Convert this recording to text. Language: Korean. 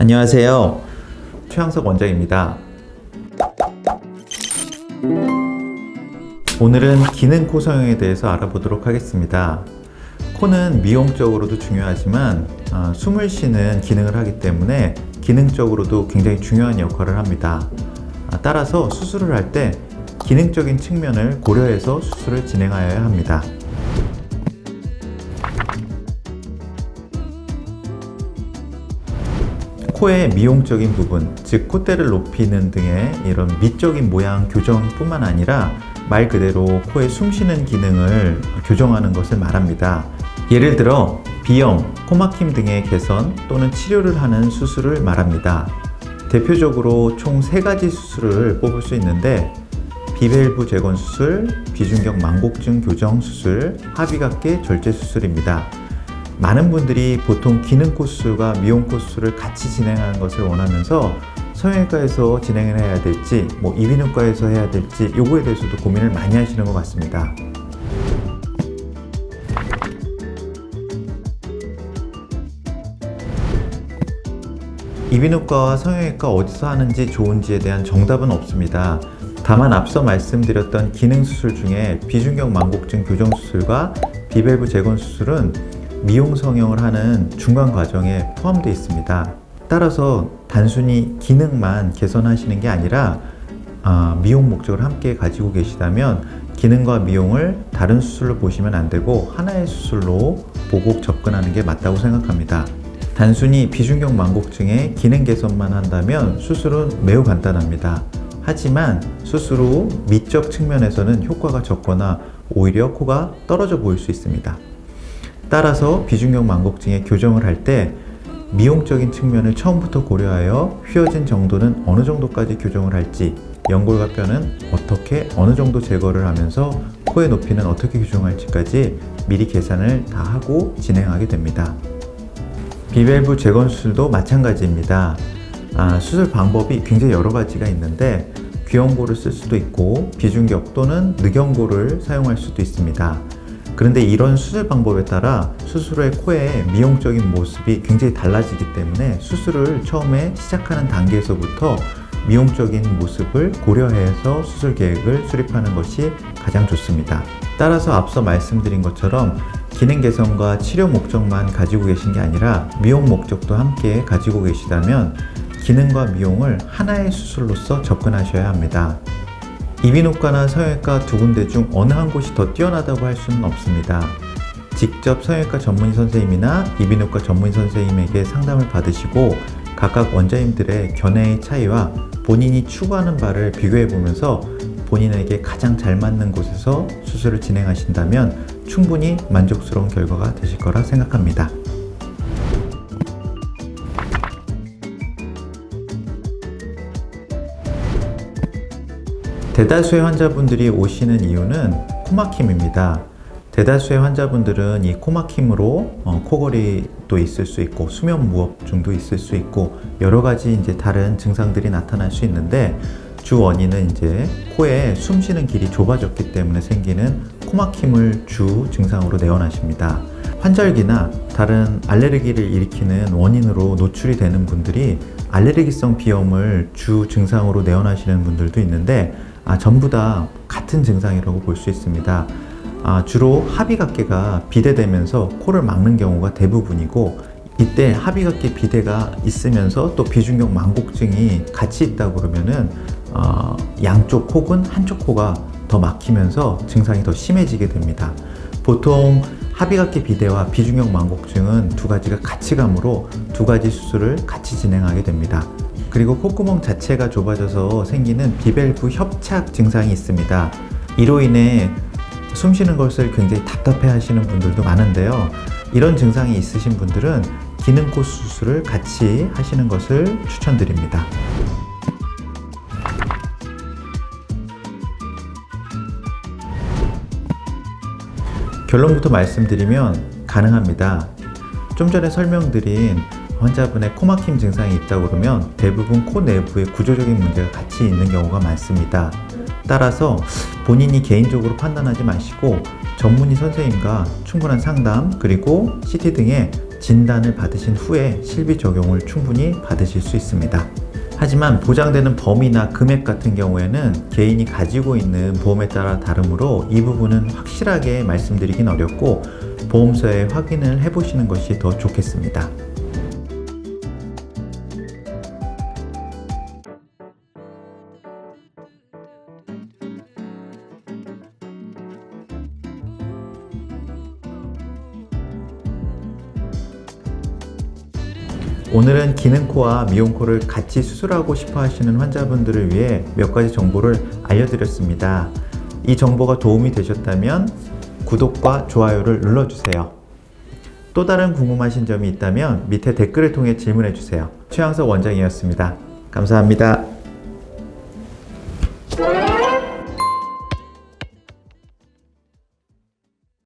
안녕하세요. 최양석 원장입니다. 오늘은 기능 코 성형에 대해서 알아보도록 하겠습니다. 코는 미용적으로도 중요하지만 아, 숨을 쉬는 기능을 하기 때문에 기능적으로도 굉장히 중요한 역할을 합니다. 아, 따라서 수술을 할 때 기능적인 측면을 고려해서 수술을 진행하여야 합니다. 코의 미용적인 부분, 즉 콧대를 높이는 등의 이런 미적인 모양 교정뿐만 아니라 말 그대로 코의 숨쉬는 기능을 교정하는 것을 말합니다. 예를 들어 비염, 코막힘 등의 개선 또는 치료를 하는 수술을 말합니다. 대표적으로 총 세 가지 수술을 뽑을 수 있는데 비밸브 재건 수술, 비중격 망곡증 교정 수술, 합의각계 절제 수술입니다. 많은 분들이 보통 기능코 수술과 미용코 수술을 같이 진행하는 것을 원하면서 성형외과에서 진행을 해야 될지, 뭐 이비인후과에서 해야 될지 요거에 대해서도 고민을 많이 하시는 것 같습니다. 이비인후과와 성형외과 어디서 하는지 좋은지에 대한 정답은 없습니다. 다만 앞서 말씀드렸던 기능 수술 중에 비중격 망곡증 교정 수술과 비밸브 재건 수술은 미용 성형을 하는 중간 과정에 포함되어 있습니다. 따라서 단순히 기능만 개선하시는 게 아니라 아, 미용 목적을 함께 가지고 계시다면 기능과 미용을 다른 수술로 보시면 안 되고 하나의 수술로 보고 접근하는 게 맞다고 생각합니다. 단순히 비중격 망곡증의 기능 개선만 한다면 수술은 매우 간단합니다. 하지만 수술 후 미적 측면에서는 효과가 적거나 오히려 코가 떨어져 보일 수 있습니다. 따라서 비중격 망곡증의 교정을 할 때 미용적인 측면을 처음부터 고려하여 휘어진 정도는 어느 정도까지 교정을 할지 연골과 뼈는 어떻게 어느 정도 제거를 하면서 코의 높이는 어떻게 교정할지까지 미리 계산을 다 하고 진행하게 됩니다. 비밸브 재건 수술도 마찬가지입니다. 아, 수술 방법이 굉장히 여러 가지가 있는데 귀연고를 쓸 수도 있고 비중격 또는 늑연고를 사용할 수도 있습니다. 그런데 이런 수술 방법에 따라 수술의 코의 미용적인 모습이 굉장히 달라지기 때문에 수술을 처음에 시작하는 단계에서부터 미용적인 모습을 고려해서 수술 계획을 수립하는 것이 가장 좋습니다. 따라서 앞서 말씀드린 것처럼 기능 개선과 치료 목적만 가지고 계신 게 아니라 미용 목적도 함께 가지고 계시다면 기능과 미용을 하나의 수술로서 접근하셔야 합니다. 이비인후과나 성형외과 두 군데 중 어느 한 곳이 더 뛰어나다고 할 수는 없습니다. 직접 성형외과 전문의 선생님이나 이비인후과 전문의 선생님에게 상담을 받으시고 각각 원장님들의 견해의 차이와 본인이 추구하는 바를 비교해 보면서 본인에게 가장 잘 맞는 곳에서 수술을 진행하신다면 충분히 만족스러운 결과가 되실 거라 생각합니다. 대다수의 환자분들이 오시는 이유는 코막힘입니다. 대다수의 환자분들은 이 코막힘으로 어, 코골이도 있을 수 있고 수면 무호흡증도 있을 수 있고 여러 가지 이제 다른 증상들이 나타날 수 있는데 주 원인은 이제 코에 숨 쉬는 길이 좁아졌기 때문에 생기는 코막힘을 주 증상으로 내원하십니다. 환절기나 다른 알레르기를 일으키는 원인으로 노출이 되는 분들이 알레르기성 비염을 주 증상으로 내원하시는 분들도 있는데 아, 전부 다 같은 증상이라고 볼 수 있습니다. 아, 주로 합의각계가 비대되면서 코를 막는 경우가 대부분이고 이때 합의각계 비대가 있으면서 또 비중격 망곡증이 같이 있다 그러면은 어, 양쪽 혹은 한쪽 코가 더 막히면서 증상이 더 심해지게 됩니다. 보통 합의각계 비대와 비중격 망곡증은 두 가지가 같이 가므로 두 가지 수술을 같이 진행하게 됩니다. 그리고 콧구멍 자체가 좁아져서 생기는 비밸브 협착 증상이 있습니다. 이로 인해 숨 쉬는 것을 굉장히 답답해 하시는 분들도 많은데요. 이런 증상이 있으신 분들은 기능코 수술을 같이 하시는 것을 추천드립니다. 결론부터 말씀드리면 가능합니다. 좀 전에 설명드린 환자분의 코막힘 증상이 있다 그러면 대부분 코 내부에 구조적인 문제가 같이 있는 경우가 많습니다. 따라서 본인이 개인적으로 판단하지 마시고 전문의 선생님과 충분한 상담 그리고 CT 등의 진단을 받으신 후에 실비 적용을 충분히 받으실 수 있습니다. 하지만 보장되는 범위나 금액 같은 경우에는 개인이 가지고 있는 보험에 따라 다르므로 이 부분은 확실하게 말씀드리긴 어렵고 보험서에 확인을 해보시는 것이 더 좋겠습니다. 오늘은 기능코와 미용코를 같이 수술하고 싶어 하시는 환자분들을 위해 몇 가지 정보를 알려드렸습니다. 이 정보가 도움이 되셨다면 구독과 좋아요를 눌러주세요. 또 다른 궁금하신 점이 있다면 밑에 댓글을 통해 질문해 주세요. 최양석 원장이었습니다. 감사합니다.